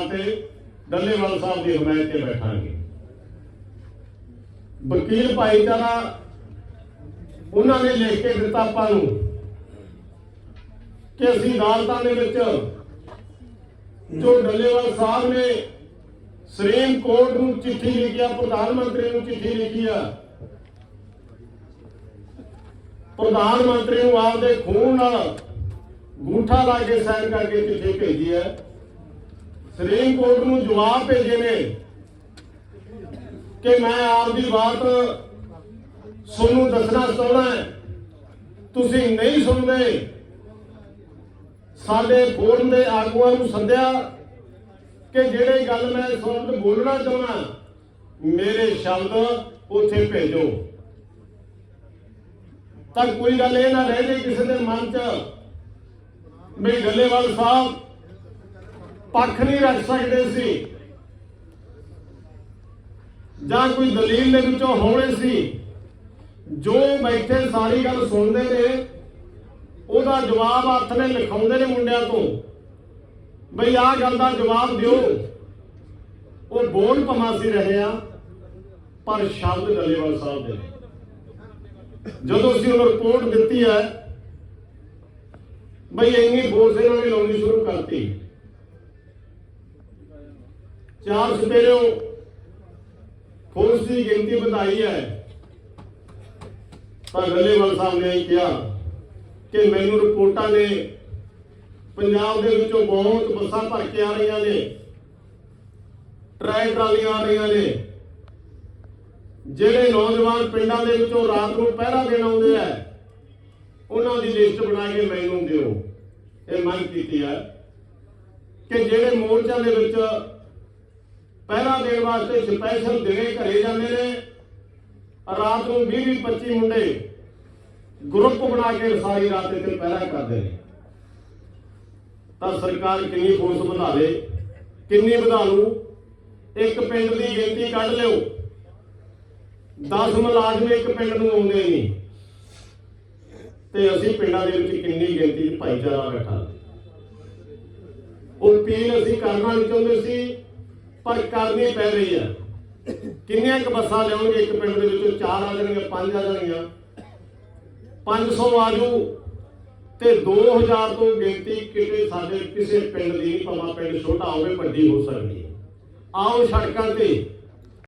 ਸਾਹਿਬ ਤੇ ਡੱਲੇਵਾਲ ਸਾਹਿਬ ਦੀ ਹਮਾਇਤ ਤੇ ਬੈਠਾਂਗੇ। ਵਕੀਲ ਭਾਈਚਾਰਾ ਉਹਨਾਂ ਨੇ ਲਿਖ ਕੇ ਦਿੱਤਾ ਆਪਾਂ ਨੂੰ ਕਿ ਅਸੀਂ ਅਦਾਲਤਾਂ ਦੇ ਵਿੱਚ ਜੋ ਡੱਲੇਵਾਲ ਸਾਹਿਬ ਨੇ ਸੁਪਰੀਮ ਕੋਰਟ ਨੂੰ ਚਿੱਠੀ ਲਿਖੀ ਆ, ਪ੍ਰਧਾਨ ਮੰਤਰੀ ਨੂੰ ਚਿੱਠੀ ਲਿਖੀ ਆ, ਪ੍ਰਧਾਨ ਮੰਤਰੀ ਨੂੰ ਆਪਦੇ ਖੂਨ ਨਾਲ ਗੂਠਾ ਲਾ ਕੇ ਸਾਈਨ ਕਰਕੇ ਚਿੱਠੀ ਭੇਜੀ ਹੈ ਸੁਪਰੀਮ ਕੋਰਟ ਨੂੰ ਜਵਾਬ ਭੇਜੇ ਨੇ ਕਿ ਮੈਂ ਆਪ ਦੀ ਬਾਤ ਤੁਹਾਨੂੰ ਦੱਸਣਾ ਚਾਹੁੰਦਾ ਤੁਸੀਂ ਨਹੀਂ ਸੁਣਦੇ। ਸਾਡੇ ਫੋਰਮ ਦੇ ਆਗੂਆਂ ਨੂੰ ਸੱਦਿਆ ਕਿ ਜਿਹੜੇ ਗੱਲ ਮੈਂ ਸੁਣ ਬੋਲਣਾ ਚਾਹੁੰਦਾ, ਮੇਰੇ ਸ਼ਬਦ ਉੱਥੇ ਭੇਜੋ। ਤਾਂ ਕੋਈ ਗੱਲ ਇਹ ਨਾ ਰਹਿ ਜੇ ਕਿਸੇ ਦੇ ਮਨ 'ਚ ਵੀ ਗੱਲੇਵਾਲ ਸਾਹਿਬ ਪੱਖ ਨਹੀਂ ਰੱਖ ਸਕਦੇ ਸੀ। ਜਾਂ ਕੋਈ ਦਲੀਲ ਦੇ ਵਿੱਚੋਂ ਹੋਣੇ ਸੀ। ਜੋ ਬੈਠੇ ਸਾਰੀ ਗੱਲ ਸੁਣਦੇ ਨੇ, ਉਹਦਾ ਜਵਾਬ ਹੱਥ ਨੇ ਲਿਖਾਉਂਦੇ ਨੇ ਮੁੰਡਿਆਂ ਤੋਂ। ਬਈ ਆਹ ਗੱਲ ਦਾ ਜਵਾਬ ਦਿਓ। ਉਹ ਬੋਲ ਭਮਾਸੀ ਰਹੇ ਆ, ਪਰ ਸ਼ਬਦ ਗੱਲੇਵਾਲ ਸਾਹਿਬ ਦੇ। ਜਦੋਂ ਅਸੀਂ ਉਹ ਰਿਪੋਰਟ ਦਿੱਤੀ ਹੈ, ਬਈ ਇੰਨੀ ਫੋਰਸ ਇਹਨਾਂ ਨੇ ਲਾਉਣੀ ਸ਼ੁਰੂ ਕਰਤੀ। ਚਾਰ ਸਪੇਰੋਂ ਫੋਰਸ ਦੀ ਗਿਣਤੀ ਵਧਾਈ ਹੈ? ਤਾਂ ਗੱਲੇਵਾਲ ਸਾਹਿਬ ਨੇ ਕਿਹਾ ਕਿ ਮੈਨੂੰ ਰਿਪੋਰਟਾਂ ਨੇ ਪੰਜਾਬ ਦੇ ਵਿੱਚੋਂ ਬਹੁਤ ਬੱਸਾਂ ਭਰ ਕੇ ਆ ਰਹੀਆਂ ਨੇ। ਟਰੈਕ ਟਰਾਲੀਆਂ ਆ ਰਹੀਆਂ ਨੇ। ਜਿਹੜੇ ਨੌਜਵਾਨ ਪਿੰਡਾਂ ਦੇ ਵਿੱਚੋਂ ਰਾਤ ਨੂੰ ਪਹਿਰਾ ਦੇਣ ਆਉਂਦੇ ਆ, ਉਹਨਾਂ ਦੀ ਲਿਸਟ ਬਣਾ ਕੇ ਮੈਨੂੰ ਦਿਓ। ਇਹ ਮੰਗ ਕੀਤੀ ਹੈ ਕਿ ਜਿਹੜੇ ਮੋਰਚਾ ਦੇ ਵਿੱਚ ਪਹਿਰਾ ਦੇਣ ਵਾਸਤੇ ਸਪੈਸ਼ਲ ਦਿਨੇ ਘਰੇ ਜਾਂਦੇ ਨੇ ਰਾਤ ਨੂੰ 20 20 25 ਮੁੰਡੇ ਗਰੁੱਪ ਬਣਾ ਕੇ ਸਾਰੀ ਰਾਤ ਇੱਥੇ ਪਹਿਰਾ ਕਰਦੇ ਨੇ। ਤਾਂ ਸਰਕਾਰ ਕਿੰਨੀ ਫੋਰਸ ਵਧਾਵੇ, ਕਿੰਨੀ ਵਧਾ ਲੂ ਇੱਕ ਪਿੰਡ ਦੀ ਗਿਣਤੀ ਕੱਢ ਲਿਓ। 10 ਮੁਲਾਜ਼ਮ ਇੱਕ ਪਿੰਡ ਨੂੰ ਆਉਂਦੇ ਨਹੀਂ ਤੇ ਅਸੀਂ ਪਿੰਡਾਂ ਦੇ ਵਿੱਚ ਕਿੰਨੀ ਗਿਣਤੀ ਭਾਈਚਾਰਾ ਬੈਠਾ ਉਹ ਅਪੀਲ ਅਸੀਂ ਕਰਨਾ ਨਹੀਂ ਚਾਹੁੰਦੇ ਸੀ ਪਰ ਕਰਨੀ ਪੈ ਰਹੀ ਹੈ। ਕਿੰਨੀਆਂ ਕੁ ਬੱਸਾਂ ਲਿਆਉਣਗੇ ਇੱਕ ਪਿੰਡ ਦੇ ਵਿੱਚੋਂ? ਚਾਰ ਆ ਜਾਣਗੀਆਂ, ਪੰਜ ਆ ਜਾਣਗੀਆਂ। 500 ਆਜੂ ਤੇ 2000 ਤੋਂ ਗਿਣਤੀ ਕਿਤੇ ਸਾਡੇ ਕਿਸੇ ਪਿੰਡ ਦੀ ਨਹੀਂ, ਭਾਵੇਂ ਪਿੰਡ ਛੋਟਾ ਹੋਵੇ, ਵੱਡੀ ਹੋ ਸਕਦੀ ਹੈ। ਆਓ ਸੜਕਾਂ ਤੇ